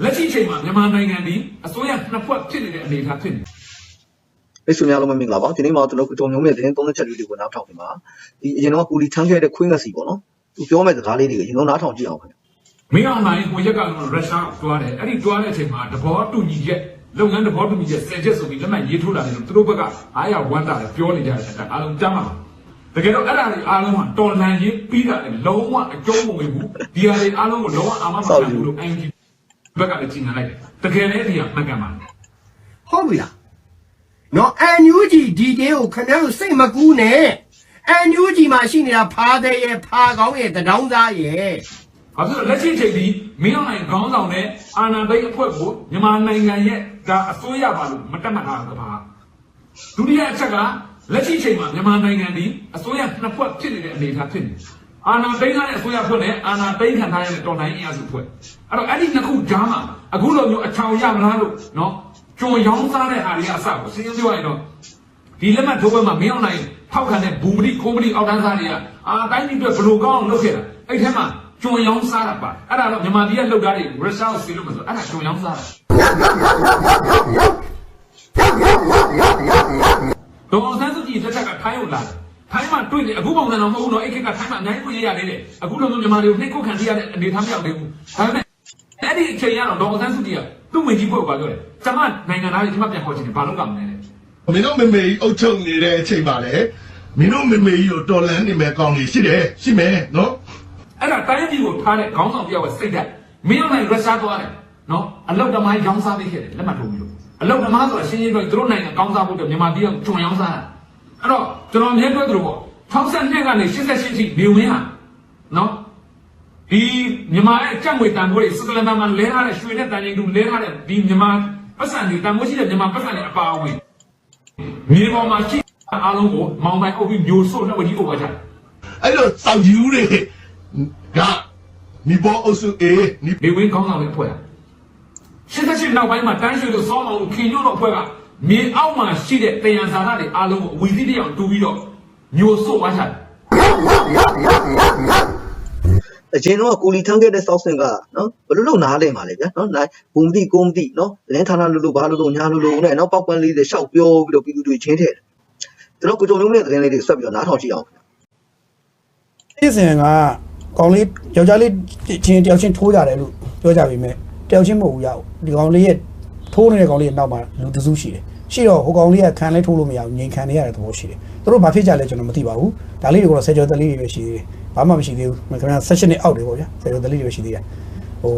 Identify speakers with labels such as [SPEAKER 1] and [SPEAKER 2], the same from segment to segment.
[SPEAKER 1] လက်ရှိချိန်မှာမြန်မာနိုင်ငံဒီအစိုးရနှစ်ဖွဲ့ဖြစ်နေတဲ့အနေအထားဖြစ်နေတယ်
[SPEAKER 2] မိတ်ဆွေများလုံးမင်္ဂလာပါဒီနေ့မှာကျွန်တော်တို့မျိုးမဲ့သတင်းသုံးချက်လေးတွေကိုနားထောင်နေပါဒီအရင်တော့ကူလီထမ်းခဲ့တဲ့ခွင်းကစီပေါ့နော်သူပြောမဲ့စကားလေးတွေကိုအရင်ဆုံးနားထောင်ကြည့်အောင်ခင်ဗျ
[SPEAKER 1] မင်းအောင်နိုင်ကိုရက်ကလည်းရုရှားကိုတွားတယ်အဲ့ဒီတွားတဲ့အချိန်မှာသဘောတူညီချက်လုပ်ငန်းသဘောတူညီချက်ဆယ်ချက်ဆိုပြီးလက်မှတ်ရေးထိုးလာတယ်လို့သူတို့ဘက်ကအားရဝမ်းတာတယ်ပြောနေကြတယ်အဲ့ဒါအားလုံးတမ်းပါပါတကယ်တော့အဲ့ဒါတွေအားလုံးကတော်လန်ရေးပြီးတာလေလုံးဝအကျုံးမဝင်ဘူးဒီဟာတွေအားလုံးကိုလုံးဝအာမမခံဘူးလို့ MG ဘက်ကလည်းကြီးညာလိုက်တယ်တကယ်လည်းဒီကမှတ်ကန်ပါ
[SPEAKER 3] ဟုတ်ပြီလားနော် NUG ဒီတေးကိုခင်ဗျားတို့စိတ်မကူးနဲ့ NUG မှာရှိနေတာဖားတဲ့ရဲ့ဖားကောင်းရဲ့တဒေါင်းသားရဲ့။
[SPEAKER 1] ဘာဖြစ်လို့လက်ရှိချိန်ဒီမင်းအောင်နိုင်ခေါင်းဆောင်တဲ့အာဏာသိမ်းအဖွဲ့ကိုမြန်မာနိုင်ငံရဲ့ဒါအစိုးရပါလို့မတက်မှတ်တာကဘာ။ဒုတိယအချက်ကလက်ရှိချိန်မှာမြန်မာနိုင်ငံဒီအစိုးရနှစ်ဖွဲ့ဖြစ်နေတဲ့အနေအထားဖြစ်နေတယ်။အာဏာသိမ်းထားတဲ့အစိုးရဖွဲ့နဲ့အာဏာသိမ်းခံထားရတဲ့တော်လှန်ရေးအင်အားစုဖွဲ့။ အဲ့တော့အဲ့ဒီနှစ်ခုကြားမှာအခုလိုမျိုးအချောင်ရမလားလို့နော်ကြုံရောင်းစားတဲ့ဟာတွေကအစကိုစဉ်းစားပြောရရင်တော့ဒီလက်မှတ်ထိုးပွဲမှာမင်းအောင်နိုင်ထောက်ခံတဲ့ဘူမတိကွန်ပဏီအောက်တန်းစားတွေကအာတိုင်းပြည်အတွက်ဘယ်လိုကောင်းအောင်လုပ်ခဲ့တာအဲ့ထဲမှာကျွံရောင်းစားတာပါအဲ့ဒါတော့မြန်မာပြည်ကလှုပ်တာတွေရုရှားကိုဆွေးလို့မဆိုအဲ့ဒါကျွံရောင်းစားတာဒေါ်အောင်ဆန်းစုကြည်တက်ချက်ကထိုင်းကိုလာတယ်ထိုင်းမှာတွေ့နေအခုပုံစံတော့မဟုတ်ဘူးနော်အဲ့ခက်ကထိုင်းမှာအများကြီးခွင့်ရရသေးတယ်အခုလိုမျိုးမြန်မာတွေကိုနှိတ်ခုတ်ခံရတဲ့အနေအထားမရောက်သေးဘူးဒါပေမဲ့ အဲ့ဒီအချိန်ကတော့ဒေါ်အောင်ဆန်းစုကြည်ကသူ့ဝင်ကြီးဘုတ်ကပြောတယ်ကျွန်မနိုင်ငံသားတွေကျွန်မပြန်ခေါ်ချင်တယ်ဘာလို့ကမလဲတဲ့
[SPEAKER 4] မင်းတို့မေမေကြီးအုပ်ချုပ်နေတဲ့အချိန်ပါလေမင်းတို့မေမေကြီးကိုတော်လန်းနေမဲ့ကောင်းကြီးရှိတယ်ရှိမယ်နော်
[SPEAKER 1] အဲ့ဒါတိုင်းပြည်ကိုထားတဲ့ခေါင်းဆောင်ပြောက်ရဲ့စိတ်ဓာတ်မင်းအောင်နိုင်ရုရှားသွားတယ်နော်အလုတ်သမားရောင်းစားပေးခဲ့တယ်လက်မှတ်ထိုးပြီးလို့အလုတ်သမားဆိုတာရှင်းရှင်းပြောရင်သူတို့နိုင်ငံကောင်းစားဖို့အတွက်မြန်မာပြည်ကကျွံရောင်းစားတာအဲ့တော့ကျွန်တော်အမြဲပြောသလိုပေါ့62ကနေ88အထိနေဝင်ဟာနော် ဒီမြန်မာရဲ့ကြက်ငွေတန်ဖိုးတွေစကလန်မှာလဲထားတဲ့ရွှေနဲ့တန်ချိန်တူလဲထားတဲ့ဒီမြန်မာပတ်စံတွေတန်ဖိုးရှိတဲ့မြန်မာပတ်စံတွေအပါအဝင်မြေပေါ်မှာရှိအားလုံးကိုမောင်ပိုင်အုပ်ပြီးမျိုးဆို့နဲ့ဝကြီးအုပ်ပါကြတယ်
[SPEAKER 4] အဲ့လိုစောက်ယူတွေကမိဘောအုပ်စုအေးနိ
[SPEAKER 1] နေဝင်းကောင်းဆောင်တဲ့အဖွဲ့ရှင်းသက်ရှင်းနောက်ပိုင်းမှာတန်းရွှေတို့စောမောင်တို့ခင်ညို့တို့အဖွဲ့ကမြေအောက်မှာရှိတဲ့တယံဇာတာတွေအားလုံးကိုအဝီသီးတစ်ယောက်တူပြီးတော့မျိုးဆို့သွားချတယ်
[SPEAKER 2] အရင်တော့ကူလီထမ်းခဲ့တဲ့စောက်စင်ကနော်ဘယ်လိုလုပ်နားလဲမှာလဲဗျာနော်နိုင်ဘူမတိကုမတိနော်သတင်းဌာနလူလူဘာလူလူညာလူလူနဲ့နော်ပောက်ပန်းလေးတွေရှောက်ပြောပြီးတော့ပြည်သူတွေချင်းထဲတယ်ကျွန်တော်ကိုကြုံမျိုးမဲ့သတင်းလေးတွေဆက်ပြီးတော့နားထောင်ကြည့်အောင်ခင်ဗျ
[SPEAKER 5] ဖြစ်စဉ်ကကောင်လေးယောက်ျားလေးချင်းတယောက်ချင်းထိုးကြတယ်လို့ပြောကြပြီမဲ့တယောက်ချင်းမဟုတ်ဘူးရအောင်ဒီကောင်လေးရဲ့ထိုးနေတဲ့ကောင်လေးရဲ့နောက်မှာလူတစုရှိတယ် ရှိတော့ဟိုကောင်လေးကခံလဲထိုးလို့မရဘူးငြိမ်ခံနေရတဲ့သဘောရှိတယ်သူတို့ဘာဖြစ်ကြလဲကျွန်တော်မသိပါဘူးဒါလေးတွေကတော့ဆယ်ကျော်သက်လေးတွေပဲရှိသေးတယ်ဘာမှမရှိသေးဘူးခင်ဗျာ16နှစ်အောက်တွေပေါ့ဗျာဆယ်ကျော်သက်လေးတွေပဲရှိသေးတယ်ဟို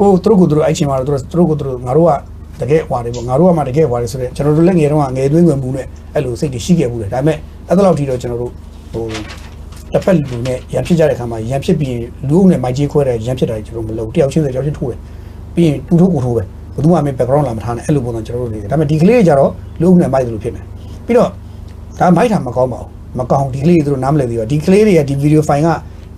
[SPEAKER 5] ကိုသူတို့ကိုသူတို့အဲ့ချင်းမှာတော့သူတို့ကိုသူတို့ငါတို့ကတကယ်ဟွာတယ်ပေါ့ငါတို့ကမှတကယ်ဟွာတယ်ဆိုတော့ကျွန်တော်တို့လည်းငယ်တုန်းကငယ်သွင်းဝင်မှုနဲ့အဲ့လိုစိတ်တွေရှိခဲ့ဘူးလေဒါပေမဲ့အဲ့ဒါလောက်ထိတော့ကျွန်တော်တို့ဟိုတစ်ဖက်လူနဲ့ရန်ဖြစ်ကြတဲ့ခါမှာရန်ဖြစ်ပြီးရင်လူအုပ်နဲ့မိုက်ကြီးခွဲတဲ့ရန်ဖြစ်တာကျွန်တော်မလုပ်ဘူးတယောက်ချင်းဆိုတယောက်ချင်းထိုးတယ်ပြီးရင်တူထိုးကိုထိုးပဲ ဘယ်သူမှမ background လာမထားနဲ့အဲ့လိုပုံစံကျွန်တော်တို့နေတယ်ဒါပေမဲ့ဒီကလေးကြတော့လူအုပ်နဲ့မိုက်တယ်လို့ဖြစ်နေပြီးတော့ဒါမိုက်တာမကောင်းပါဘူးမကောင်းဒီကလေးတွေတို့နားမလည်သေးတော့ဒီကလေးတွေကဒီဗီဒီယိုဖိုင်က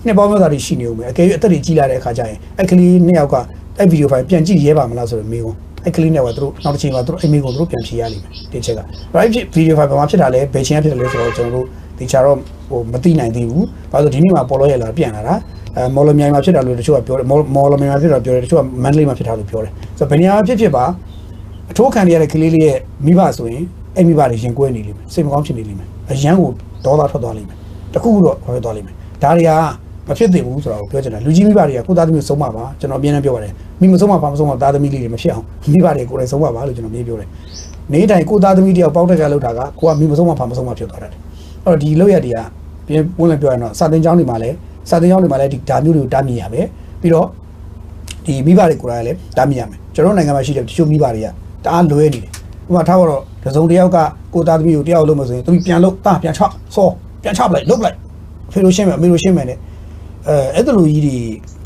[SPEAKER 5] နှစ်ပေါင်းများစွာတွေရှိနေဦးမယ်အကယ်၍အသက်တွေကြီးလာတဲ့အခါကျရင်အဲ့ကလေးနှစ်ယောက်ကအဲ့ဗီဒီယိုဖိုင်ပြန်ကြည့်ရဲပါမလားဆိုတော့မေးခွန်းအဲ့ကလေးနဲ့ကသူတို့နောက်တစ်ချိန်မှာသူတို့အိမ်မေးကိုသူတို့ပြန်ဖြေရလိမ့်မယ်ဒီချက်က right ဗီဒီယိုဖိုင်ဘာမှဖြစ်တာလဲဘယ်ချိန်ကဖြစ်တယ်လဲဆိုတော့ကျွန်တော်တို့ဒီချာတော့ဟိုမသိနိုင်သေးဘူးဘာလို့ဒီနေ့မှာပေါ်လို့ရလာပြန်လာတာ အဲမော်လမြိုင်မှာဖြစ်တာလို့တချို့ကပြောတယ်မော်မော်လမြိုင်မှာဖြစ်တာပြောတယ်တချို့ကမန္တလေးမှာဖြစ်တာလို့ပြောတယ်ဆိုတော့ဘယ်နေရာဖြစ်ဖြစ်ပါအထိုးခံရတဲ့ကလေးလေးရဲ့မိဘဆိုရင်အဲ့မိဘတွေရင်ကွဲနေလိမ့်မယ်စိတ်မကောင်းဖြစ်နေလိမ့်မယ်အရန်ကိုဒေါသထွက်သွားလိမ့်မယ်တခုခုတော့ထွက်သွားလိမ့်မယ်ဒါတွေကမဖြစ်သင့်ဘူးဆိုတော့ပြောချင်တာလူကြီးမိဘတွေကကိုသားသမီးကိုဆုံးမပါကျွန်တော်အပြင်းနဲ့ပြောပါတယ်မိမဆုံးမပါမဆုံးမသားသမီးလေးတွေမဖြစ်အောင်မိဘတွေကိုယ်တိုင်ဆုံးမပါလို့ကျွန်တော်မြေးပြောတယ်နေတိုင်းကိုသားသမီးတယောက်ပေါက်တက်ကလောက်တာကကိုကမိမဆုံးမပါမဆုံးမဖြစ်သွားတယ်အဲ့တော့ဒီလောက်ရတွေကပြင်ဝင်လည်းပြောရတော့စာသင်ကျောင်းတွေမှာလည်း စာသင်ကျောင်းတွေမှာလည်းဒီဓာမျိုးတွေကိုတားမြင်ရမယ်ပြီးတော့ဒီမိဘတွေကိုယ်တိုင်လည်းတားမြင်ရမယ်ကျွန်တော်နိုင်ငံမှာရှိတဲ့တချို့မိဘတွေကတအားလွဲနေတယ်ဥပမာထားတော့တစုံတစ်ယောက်ကကိုသားသမီးကိုတယောက်လုံးမဆိုရင်သူပြန်လို့တာပြန်ချဆောပြန်ချပလိုက်လုတ်လိုက်ဖေလိုရှင်းမယ်အမေလိုရှင်းမယ်နဲ့အဲအဲ့ဒါလိုကြီးတွေ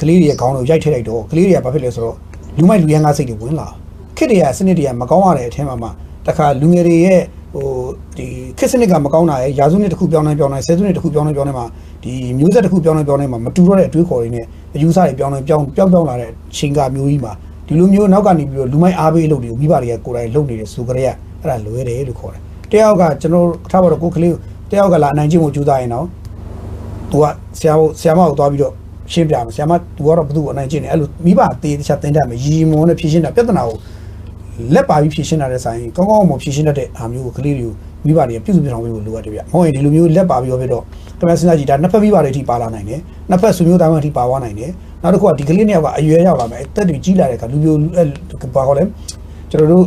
[SPEAKER 5] ကလေးတွေရဲ့ခေါင်းကိုရိုက်ထည့်လိုက်တော့ကလေးတွေကဘာဖြစ်လဲဆိုတော့လူမိုက်လူရန်ကားစိတ်တွေဝင်လာခစ်တွေကစနစ်တွေကမကောင်းရတဲ့အထက်မှာမှတခါလူငယ်တွေရဲ့ဟိုဒီခစ်စနစ်ကမကောင်းတာရဲ့ယာစုနှစ်တစ်ခုပြောင်းနေပြောင်းနေဆယ်စုနှစ်တစ်ခုပြောင်းနေပြောင်းနေမှာ ဒီမျိုးဆက်တစ်ခုပြောင်းနေပြောင်းနေမှာမတူတော့တဲ့အတွေးခေါ်တွေနဲ့အယူဆတွေပြောင်းနေပြောင်းပြောင်းပြောင်းလာတဲ့ချိန်ကမျိုးကြီးမှာဒီလိုမျိုးနောက်ကနေပြီးတော့လူမိုက်အားပေးအလုပ်တွေကိုမိဘတွေကကိုယ်တိုင်လုပ်နေတယ်ဆိုကြတဲ့အဲ့ဒါလွဲတယ်လို့ခေါ်တယ်တယောက်ကကျွန်တော်ထားပါတော့ကိုယ်ကလေးတယောက်ကလာအနိုင်ကျင့်ကိုကြိုးစားရင်တော့သူကဆရာဆရာမကိုသွားပြီးတော့ရှင်းပြမယ်ဆရာမသူကတော့ဘသူ့ကိုအနိုင်ကျင့်နေအဲ့လိုမိဘတေးတခြားတင်တတ်မယ်ရီမွန်နဲ့ဖြည့်ရှင်းတာပြဿနာကိုလက်ပါပြီးဖြည့်ရှင်းတာတဲ့ဆိုင်ကောင်းကောင်းမဖြည့်ရှင်းတတ်တဲ့အားမျိုးကိုကလေးတွေကို မိဘတွေကပြုစုပြထောင်ပေးဖို့လိုအပ်တယ်ဗျမဟုတ်ရင်ဒီလိုမျိုးလက်ပါပြီးတော့ဖြစ်တော့ကမ္ဘာစဉ်းစားကြည့်ဒါနှစ်ဖက်မိဘတွေအထိပါလာနိုင်တယ်နှစ်ဖက်ဆွေမျိုးသားမအထိပါသွားနိုင်တယ်နောက်တစ်ခုကဒီကလေးနှစ်ယောက်ကအရွယ်ရောက်လာမယ်အသက်တွေကြီးလာတဲ့အခါလူမျိုးအဲ့ဘာခေါ်လဲကျွန်တော်တို့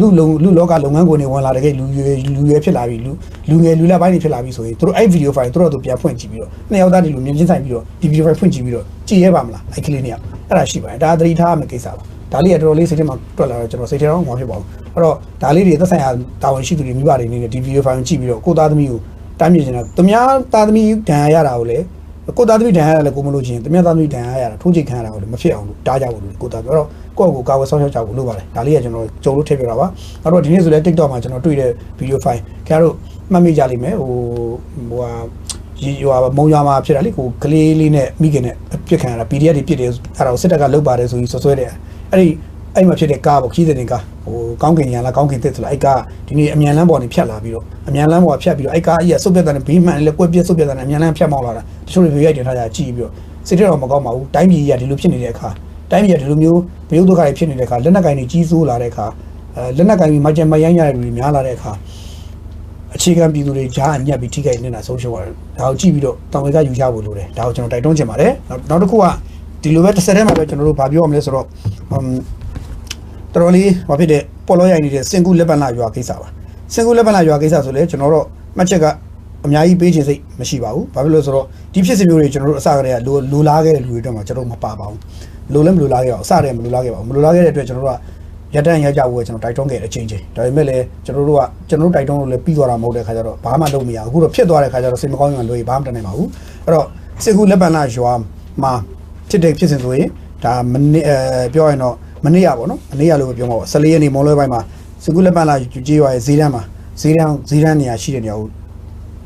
[SPEAKER 5] လူလုံလူလောကလုပ်ငန်းကိုနေဝင်လာတဲ့လူရွယ်လူရွယ်ဖြစ်လာပြီလူလူငယ်လူလက်ပိုင်းတွေဖြစ်လာပြီဆိုရင်တို့အဲ့ဗီဒီယိုဖိုင်တို့တော့ပြန်ဖွင့်ကြည့်ပြီးတော့နှစ်ယောက်သားဒီလိုမြင်ချင်းဆိုင်ပြီးတော့ဒီဗီဒီယိုဖိုင်ဖွင့်ကြည့်ပြီးတော့ကြည့်ရပါမလားအဲ့ကလေးနှစ်ယောက်အဲ့ဒါရှိပါတယ်ဒါသတိထားရမယ့်ကိစ္စပါ ဒါလေးကတော်တော်လေးစိတ်ထဲမှာတွက်လာတော့ကျွန်တော်စိတ်ထဲတော့မဖြစ်ပါဘူးအဲ့တော့ဒါလေးတွေသက်ဆိုင်ရာတာဝန်ရှိသူတွေမိဘတွေနေနဲ့ဒီဗီဒီယိုဖိုင်ကိုကြည့်ပြီးတော့ကိုသားသမီးကိုတားမြစ်နေတာသူများသားသမီးဒဏ်ရာရတာကိုလည်းကိုသားသမီးဒဏ်ရာရလည်းကိုမလို့ချင်းသူများသားသမီးဒဏ်ရာရတာထိုးချိတ်ခံရတာကိုလည်းမဖြစ်အောင်လို့တားကြဖို့လို့ကိုသားပြောတော့ကိုယ့်ကိုယ်ကာဝယ်ဆောင်ရှောက်ကြဖို့လိုပါတယ်ဒါလေးကကျွန်တော်ကြုံလို့ထည့်ပြတာပါနောက်တော့ဒီနေ့ဆိုလဲ TikTok မှာကျွန်တော်တွေ့တဲ့ဗီဒီယိုဖိုင်ခင်ဗျားတို့မှတ်မိကြလိမ့်မယ်ဟိုဟိုဟာရီဟိုဟာမုံရွာမှာဖြစ်တာလေကိုကလေးလေးနဲ့မိခင်နဲ့ပြစ်ခံရတာ PDF တွေပြစ်တယ်အဲ့ဒါကိုစစ်တပ်ကလုတ်ပါတယ်ဆိုပြီးဆွဆွဲတယ် အဲ့ဒီအဲ့မှာဖြစ်တဲ့ကားပေါ့ခီးတဲ့နေကားဟိုကောင်းကင်ရံလားကောင်းကင်တက်ဆိုလားအဲ့ကားဒီနေ့အမြန်လမ်းပေါ်နေဖြတ်လာပြီးတော့အမြန်လမ်းပေါ်ကဖြတ်ပြီးတော့အဲ့ကားအကြီးကစုပ်ပြတ်တဲ့ဘေးမှန်လည်းကွက်ပြက်စုပ်ပြတ်တဲ့အမြန်လမ်းဖြတ်မောက်လာတာတချို့တွေရိုက်တင်ထားကြကြည့်ပြီးတော့စိတ်ထဲတော့မကောင်းပါဘူးတိုင်းပြည်ကြီးကဒီလိုဖြစ်နေတဲ့အခါတိုင်းပြည်ကဒီလိုမျိုးဘယုဒ္ဓခါတွေဖြစ်နေတဲ့အခါလက်နက်ကင်တွေကြီးစိုးလာတဲ့အခါအဲလက်နက်ကင်တွေမကြမ်းမရိုင်းရတဲ့လူတွေများလာတဲ့အခါအခြေခံပြည်သူတွေဂျားအညက်ပြီးထိခိုက်နေတာဆုံးရှုံးရတယ်ဒါကိုကြည့်ပြီးတော့တောင်ဝေကယူကြဖို့လိုတယ်ဒါကိုကျွန်တော်တိုက်တွန်းချင်ပါတယ်နောက်နောက်တစ်ခုက ဒီလိုပဲတစ်ဆက်တည်းမှာပဲကျွန်တော်တို့ဗာပြောရမလဲဆိုတော့ဟွန်းတော်တော်လေးဘာဖြစ်တဲ့ပေါ်လို့ရိုက်နေတဲ့စင်ကူလက်ပံလာရွာကိစ္စပါစင်ကူလက်ပံလာရွာကိစ္စဆိုလဲကျွန်တော်တို့မှတ်ချက်ကအများကြီးပေးခြင်းစိတ်မရှိပါဘူးဘာဖြစ်လို့လဲဆိုတော့ဒီဖြစ်စဉ်မျိုးတွေကျွန်တော်တို့အစကတည်းကလိုလိုလားခဲ့တဲ့လူတွေတော့မှကျွန်တော်မပါပါဘူးလိုလည်းမလိုလားခဲ့ပါဘူးအစတည်းကမလိုလားခဲ့ပါဘူးမလိုလားခဲ့တဲ့အတွက်ကျွန်တော်တို့ကရတန်ရကြဖို့ကျွန်တော်တိုက်တွန်းခဲ့တဲ့အချိန်ချင်းဒါပေမဲ့လည်းကျွန်တော်တို့ကကျွန်တော်တို့တိုက်တွန်းလို့လည်းပြီးသွားတာမဟုတ်တဲ့ခါကျတော့ဘာမှလုပ်မရဘူးအခုတော့ဖြစ်သွားတဲ့ခါကျတော့စိတ်မကောင်းရင်လွေဘာမှမတတ်နိုင်ပါဘူးအဲ့တော့စင်ကူလက်ပံလာရွာမှာ ဖြစ်တဲ့ဖြစ်စဉ်ဆိုရင်ဒါမနေ့အဲပြောရရင်တော့မနေ့ရပါတော့မနေ့ရလို့ပြောမှာပေါ့14ရက်နေ့မွန်လွဲပိုင်းမှာစကူလက်ပန်လာကြေးရွာရဲ့ဈေးတန်းမှာဈေးတန်းဈေးတန်းနေရာရှိတဲ့နေရာကို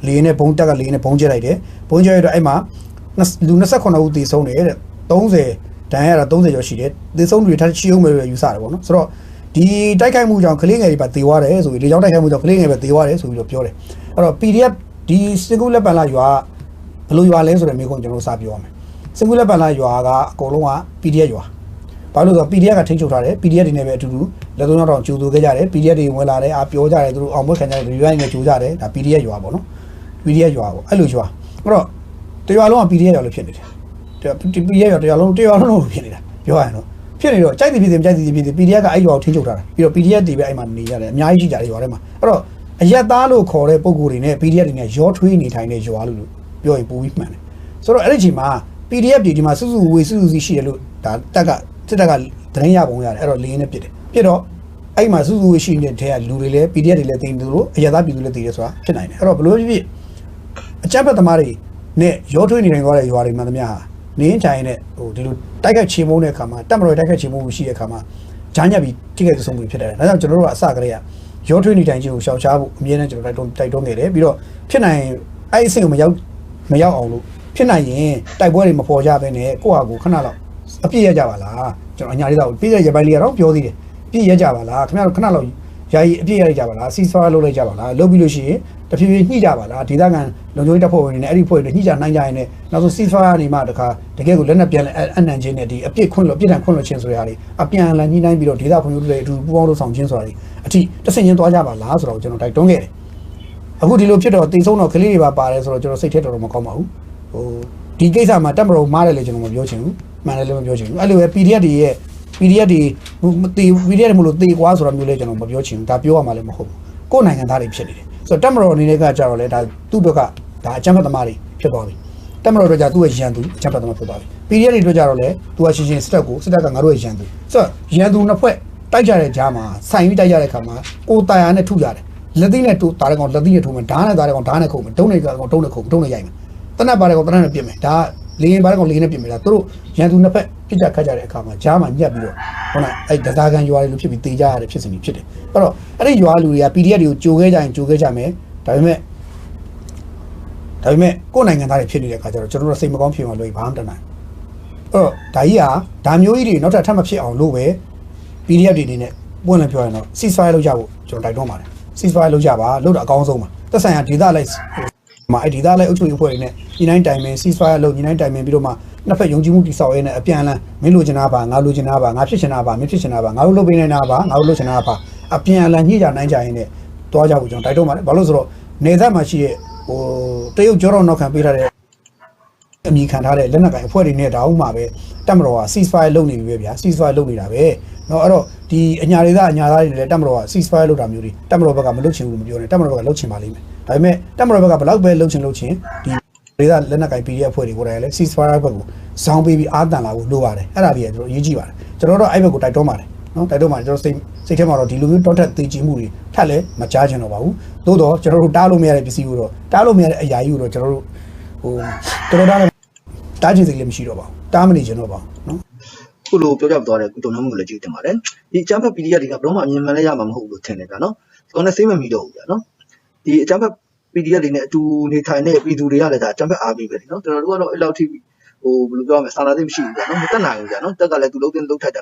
[SPEAKER 5] လေနဲ့ဘုံတက်ကလေနဲ့ဘုံကျဲလိုက်တယ်ဘုံကျဲရတော့အဲ့မှာလူ28ဦးသေဆုံးတယ်တဲ့30ဒဏ်ရာရတာ30ကျော်ရှိတယ်သေဆုံးတွေထပ်ချီအောင်ပဲယူဆတယ်ပေါ့နော်ဆိုတော့ဒီတိုက်ခိုက်မှုကြောင့်ကလေးငယ်တွေပါသေသွားတယ်ဆိုပြီးလေကြောင်းတိုက်ခိုက်မှုကြောင့်ကလေးငယ်ပဲသေသွားတယ်ဆိုပြီးတော့ပြောတယ်အဲ့တော့ PDF ဒီစကူလက်ပန်လာရွာဘယ်လိုရွာလဲဆိုတဲ့မိကုန်းကျွန်တော်စပြောရမယ် စကူလက်ပန်လာရွာကအကုန်လုံးက PDF ရွာဘာလို့လဲဆိုတော့ PDF ကထိန်းချုပ်ထားတယ် PDF တွေနဲ့ပဲအတူတူလက်သုံးရောက်တော့ကြိုးသူခဲ့ကြတယ် PDF တွေဝင်လာတယ်အာပြောကြတယ်သူတို့အောင်မွေးခံကြတယ် review နဲ့ကြိုးကြတယ်ဒါ PDF ရွာပေါ့နော် PDF ရွာပေါ့အဲ့လိုရွာအဲ့တော့တရွာလုံးက PDF ရွာလို့ဖြစ်နေတယ်တ PDF ရွာတရွာလုံးတရွာလုံးလို့ဖြစ်နေတာပြောရရင်တော့ဖြစ်နေတော့ကြိုက်သည်ဖြစ်သည်မကြိုက်သည်ဖြစ်သည် PDF ကအဲ့ရွာကိုထိန်းချုပ်ထားတာပြီးတော့ PDF တွေပဲအဲ့မှာနေကြတယ်အများကြီးရှိကြတယ်ရွာထဲမှာအဲ့တော့အရက်သားလို့ခေါ်တဲ့ပုံကိုယ်တွေနဲ့ PDF တွေနဲ့ရောထွေးနေထိုင်တဲ့ရွာလို့ပြောရင်ပိုပြီးမှန်တယ်ဆိုတော့အဲ့ဒီအချိန်မှာ PDF တွေဒီမှာစုစုဝေစုစုစီရှိတယ်လို့ဒါတက်ကစစ်တပ်ကသတင်းရပုံရတယ်အဲ့တော့လင်းနဲ့ပြစ်တယ်ပြစ်တော့အဲ့မှာစုစုဝေရှိနေတဲ့ထဲကလူတွေလည်း PDF တွေလည်းတင်တယ်လို့အရသာပြည်သူလည်းတင်တယ်ဆိုတာဖြစ်နိုင်တယ်အဲ့တော့ဘလို့ဖြစ်ဖြစ်အကြမ်းဖက်သမားတွေနဲ့ရောထွေးနေနိုင်သွားတဲ့ရွာတွေမှန်သမျှဟာနင်းထိုင်တဲ့ဟိုဒီလိုတိုက်ခတ်ချေမုန်းတဲ့အခါမှာတက်မတော်တိုက်ခတ်ချေမုန်းမှုရှိတဲ့အခါမှာဂျာညက်ပြီးထိခိုက်ဆုံးမှုဖြစ်တယ်ဒါကြောင့်ကျွန်တော်တို့ကအစကတည်းကရောထွေးနေထိုင်ခြင်းကိုရှောင်ရှားဖို့အမြဲတမ်းကျွန်တော်တိုက်တွန်းတိုက်တွန်းနေတယ်ပြီးတော့ဖြစ်နိုင်အဲ့အဆင့်ကိုမရောက်မရောက်အောင်လို့ ဖြစ်နိုင်ရင်တိုက်ပွဲတွေမပေါ်ကြဘဲနဲ့ကိုယ့်ဟာကိုယ်ခဏလောက်အပြည့်ရကြပါလားကျွန်တော်အညာလေးတော့ပြည့်ရရပိုင်းလေးကတော့ပြောသေးတယ်ပြည့်ရကြပါလားခင်ဗျားတို့ခဏလောက်ယာယီအပြည့်ရကြပါလားစီဆွာလုပ်လိုက်ကြပါလားလုပ်ပြီးလို့ရှိရင်တဖြည်းဖြည်းညှိကြပါလားဒေသခံလုံခြုံရေးတပ်ဖွဲ့ဝင်တွေနဲ့အဲ့ဒီဖွဲ့တွေညှိကြနိုင်ကြရင်လည်းနောက်ဆုံးစီဆွာနေမှတခါတကယ်ကိုလက်နက်ပြန်လဲအနံချင်းနဲ့ဒီအပြစ်ခွင့်လို့အပြစ်ဒဏ်ခွင့်လို့ချင်းဆိုရတာလေအပြန်အလှန်ညှိနှိုင်းပြီးတော့ဒေသဖွံ့ဖြိုးရေးတွေအတူပူးပေါင်းလုပ်ဆောင်ခြင်းဆိုတာလေအထိတစ်ဆင့်ချင်းသွားကြပါလားဆိုတော့ကျွန်တော်တိုက်တွန်းခဲ့တယ်အခုဒီလိုဖြစ်တော့တင်ဆုံးတော့ကလေးတွေပါပါတယ်ဆိုတော့ကျွန်တော်စိတ်ထဲတော်တော်မကောင်းပါဘူး ဟိုဒီကိစ္စမှာတက်မတော်မားတယ်လေကျွန်တော်မပြောချင်ဘူးမှန်တယ်လည်းမပြောချင်ဘူးအဲ့လိုပဲ PDF တွေရဲ့ PDF တွေမတေ PDF တွေမလို့တေကွာဆိုတာမျိုးလဲကျွန်တော်မပြောချင်ဘူးဒါပြောရမှာလည်းမဟုတ်ဘူးကိုယ်နိုင်ငံသားတွေဖြစ်နေတယ်ဆိုတော့တက်မတော်အနေနဲ့ကကြတော့လေဒါသူ့ဘက်ကဒါအကြမ်းဖက်သမားတွေဖြစ်သွားပြီတက်မတော်တို့ကြသူ့ရဲ့ရန်သူအကြမ်းဖက်သမားဖြစ်သွားပြီ PDF တွေတို့ကြတော့လေသူကရှင်းရှင်းစစ်တပ်ကိုစစ်တပ်ကငါတို့ရဲ့ရန်သူဆိုတော့ရန်သူနှစ်ဖွဲ့တိုက်ကြတဲ့ကြားမှာဆိုင်ပြီးတိုက်ကြတဲ့ခါမှာကိုယ်တာယာနဲ့ထုကြတယ်လက်သိနဲ့တူတားတဲ့ကောင်လက်သိနဲ့ထုမယ်ဓာတ်နဲ့တားတဲ့ကောင်ဓာတ်နဲ့ခုံမယ်ဒုံးနဲ့ကောင်ဒုံးနဲ့ခုံဒုံးနဲ့ရိုက်မယ် တနက်ပါတဲ့ကောင်တနက်နဲ့ပြစ်မယ်ဒါလင်းရင်ပါတဲ့ကောင်လင်းနဲ့ပြစ်မယ်ဒါသူတို့ရန်သူနှစ်ဖက်ပြစ်ကြခတ်ကြတဲ့အခါမှာကြားမှာညက်ပြီးတော့ဟိုနာအဲ့ဒဇာကန်ရွာတွေလိုဖြစ်ပြီးတေးကြရတဲ့ဖြစ်စဉ်တွေဖြစ်တယ်အဲ့တော့အဲ့ဒီရွာလူတွေက PDF တွေကိုကြိုခဲ့ကြရင်ကြိုခဲ့ကြမယ်ဒါပေမဲ့ဒါပေမဲ့ကိုယ်နိုင်ငံသားတွေဖြစ်နေတဲ့အခါကျတော့ကျွန်တော်တို့စိတ်မကောင်းဖြစ်မှလို့ဘာမှမတတ်နိုင်အဲ့တော့ဒါကြီးဟာဒါမျိုးကြီးတွေနောက်ထပ်ထပ်မဖြစ်အောင်လို့ပဲ PDF တွေအနေနဲ့ပွင့်လင်းပြောရင်တော့ ceasefire လုပ်ကြဖို့ကျွန်တော်တိုက်တွန်းပါတယ် ceasefire လုပ်ကြပါလုပ်တာအကောင်းဆုံးပါသက်ဆိုင်ရာဒေသလိုက် မှာအဲ့ဒီသားလိုက်အုပ်ချုပ်ရေးအဖွဲ့တွေနဲ့ညီနိုင်တိုင်ပင် ceasefire လုပ်ညီနိုင်တိုင်ပင်ပြီးတော့မှနှစ်ဖက်ယုံကြည်မှုတိဆောက်ရဲနဲ့အပြန်အလှန်မင်းလိုချင်တာပါငါလိုချင်တာပါငါဖြစ်ချင်တာပါမင်းဖြစ်ချင်တာပါငါတို့လုပ်ပေးနေတာပါငါတို့လုပ်ချင်တာပါအပြန်အလှန်ညှိကြနိုင်ကြရင်လည်းတွားကြဖို့ကျွန်တော်တိုက်တွန်းပါတယ်ဘာလို့ဆိုတော့နေသက်မှာရှိရဲ့ဟိုတရုတ်ကြောတော့နောက်ခံပေးထားတဲ့အမိခံထားတဲ့လက်နက်ကင်အဖွဲ့တွေနဲ့တောင်းမှာပဲတက်မတော်က ceasefire လုပ်နေပြီပဲဗျာ ceasefire လုပ်နေတာပဲเนาะအဲ့တော့ ဒီအညာဒေသအညာသားတွေလည်းတက်မတော်က ceasefire လုပ်တာမျိုးတွေတက်မတော်ဘက်ကမလုပ်ချင်ဘူးလို့မပြောနဲ့တက်မတော်ဘက်ကလုပ်ချင်ပါလိမ့်မယ်ဒါပေမဲ့တက်မတော်ဘက်ကဘယ်လောက်ပဲလုပ်ချင်လုပ်ချင်ဒီဒေသလက်နက်ကင် PDF အဖွဲ့တွေကိုယ်တိုင်လည်း ceasefire ဘက်ကိုဇောင်းပေးပြီးအားတန်လာဖို့လိုပါတယ်အဲ့ဒါတွေကကျွန်တော်အရေးကြီးပါတယ်ကျွန်တော်တို့အဲ့ဘက်ကိုတိုက်တွန်းပါတယ်နော်တိုက်တွန်းပါတယ်ကျွန်တော်စိတ်စိတ်ထဲမှာတော့ဒီလိုမျိုးတောထက်သိချင်မှုတွေထပ်လဲမကြားချင်တော့ပါဘူးသို့တော့ကျွန်တော်တို့တားလို့မရတဲ့ပစ္စည်းကိုတော့တားလို့မရတဲ့အရာကြီးကိုတော့ကျွန်တော်တို့ဟိုတော်တော်တားလည်းတားချင်စိတ်လည်းမရှိတော့ပါဘူးတားမနေချင်တော့ပါဘူးနော်
[SPEAKER 2] ခုလိုပြောပြသွားတဲ့ကုတုံနှမှုလည်းကြည့်တင်ပါတယ်ဒီအချမ်းဖက် PDF တွေကဘယ်တော့မှအမြင်မှန်လဲရမှာမဟုတ်ဘူးလို့ထင်တယ်ဗျာနော်ဒီကောင်နဲ့စိတ်မမီတော့ဘူးဗျာနော်ဒီအချမ်းဖက် PDF တွေနဲ့အတူနေထိုင်တဲ့ပြည်သူတွေကလည်းဒါအချမ်းဖက်အားပေးပဲလေနော်ကျွန်တော်တို့ကတော့အဲ့လောက်ထိဟိုဘယ်လိုပြောရမလဲစာနာသိမရှိဘူးဗျာနော်မတက်နိုင်ဘူးဗျာနော်တက်ကလည်းသူလုံးတင်လုံးထက်တာ